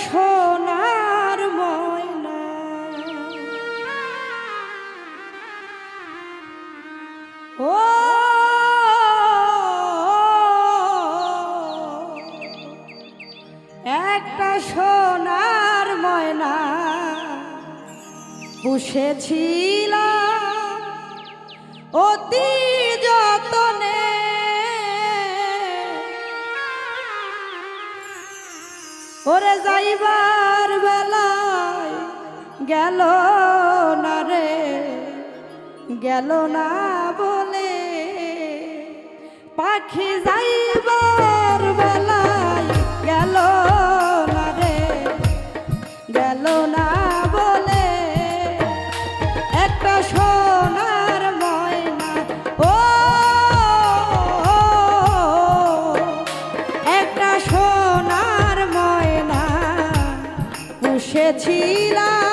সোনার ময়না। ও একটা সোনার ময়না। পুষেছিলাম অতি ওরে যাইবার বেলায় গেল না রে গেল না বলে পাখি যাইব করেছিলাম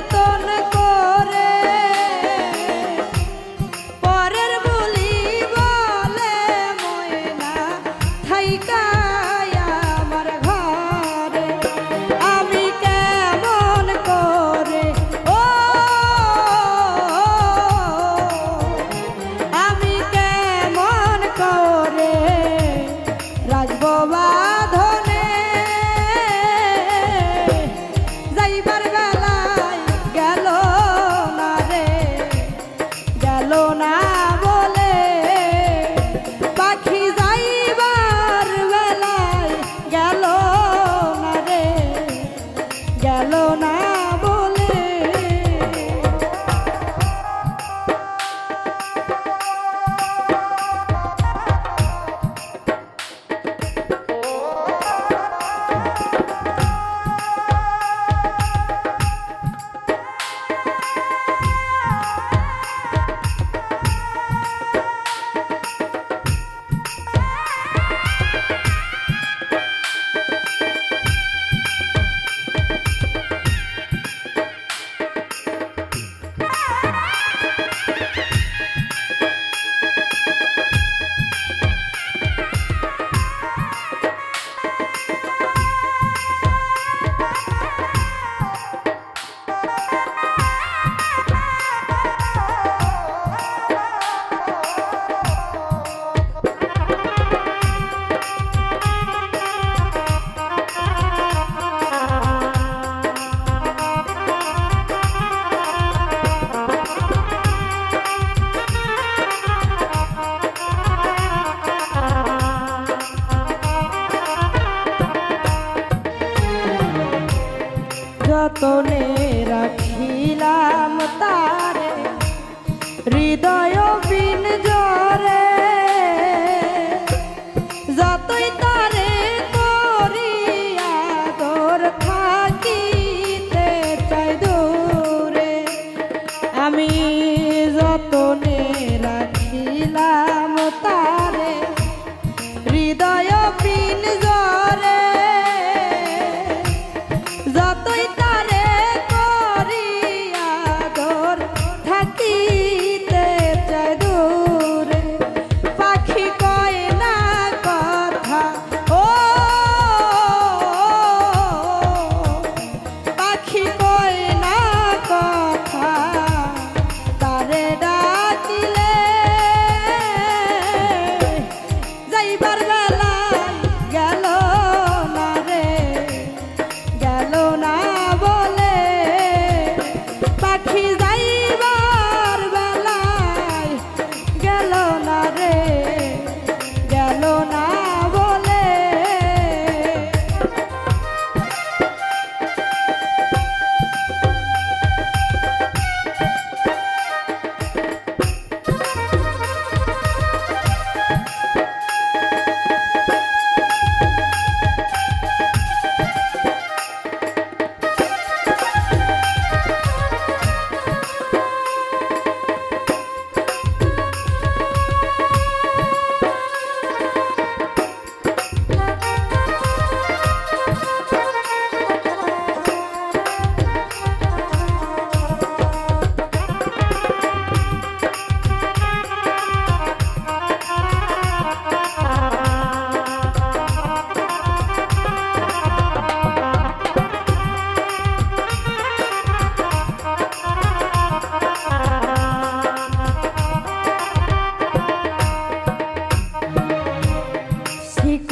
বেতনে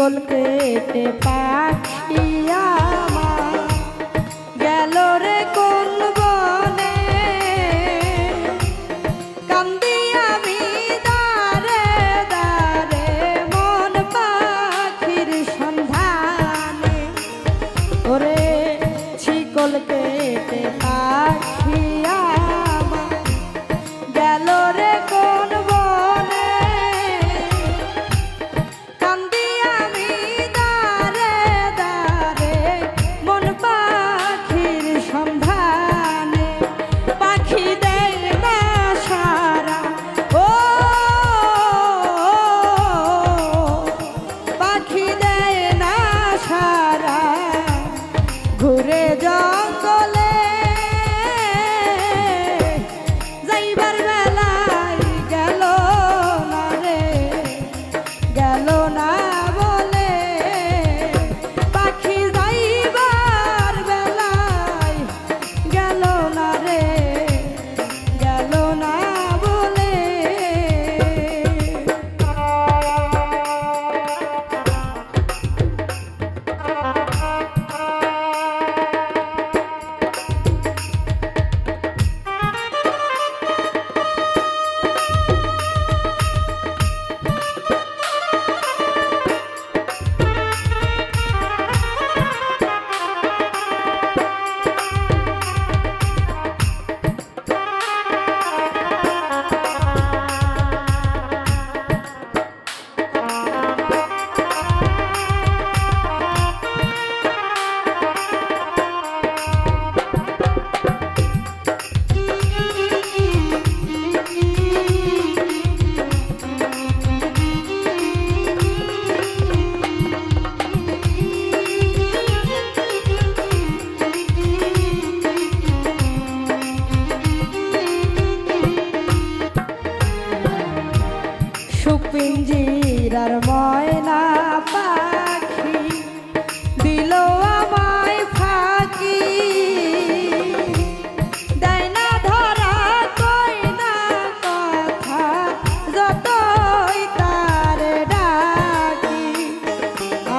শিকল কেটে পাখিয়া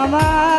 My.